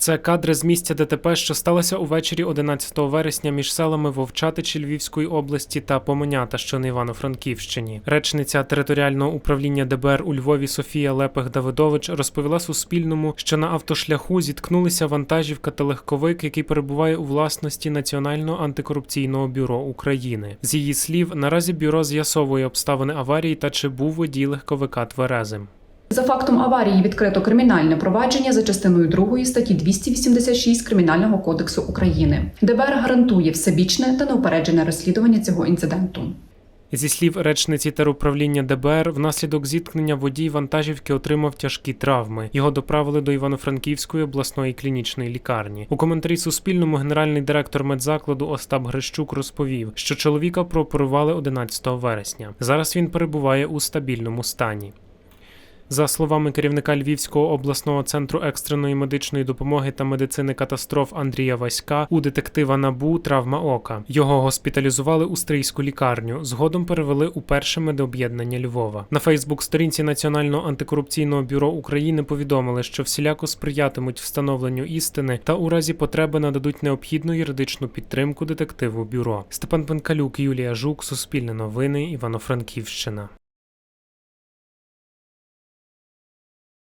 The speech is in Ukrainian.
Це кадри з місця ДТП, що сталося увечері 11 вересня між селами Вовчатичі Львівської області та Помонята, що на Івано-Франківщині. Речниця територіального управління ДБР у Львові Софія Лепех Давидович розповіла Суспільному, що на автошляху зіткнулися вантажівка та легковик, який перебуває у власності Національного антикорупційного бюро України. З її слів, наразі бюро з'ясовує обставини аварії та чи був водій легковика тверезим. За фактом аварії відкрито кримінальне провадження за частиною 2 статті 286 Кримінального кодексу України. ДБР гарантує всебічне та неупереджене розслідування цього інциденту. Зі слів речниці теруправління ДБР, внаслідок зіткнення водій вантажівки отримав тяжкі травми. Його доправили до Івано-Франківської обласної клінічної лікарні. У коментарі Суспільному генеральний директор медзакладу Остап Грищук розповів, що чоловіка прооперували 11 вересня. Зараз він перебуває у стабільному стані. За словами керівника Львівського обласного центру екстреної медичної допомоги та медицини катастроф Андрія Васька, у детектива Набу травма ока. Його госпіталізували у стрийську лікарню. Згодом перевели у перше медоб'єднання Львова. На Фейсбук-сторінці Національного антикорупційного бюро України повідомили, що всіляко сприятимуть встановленню істини та у разі потреби нададуть необхідну юридичну підтримку детективу бюро. Степан Пенкалюк, Юлія Жук, Суспільне новини, Івано-Франківщина.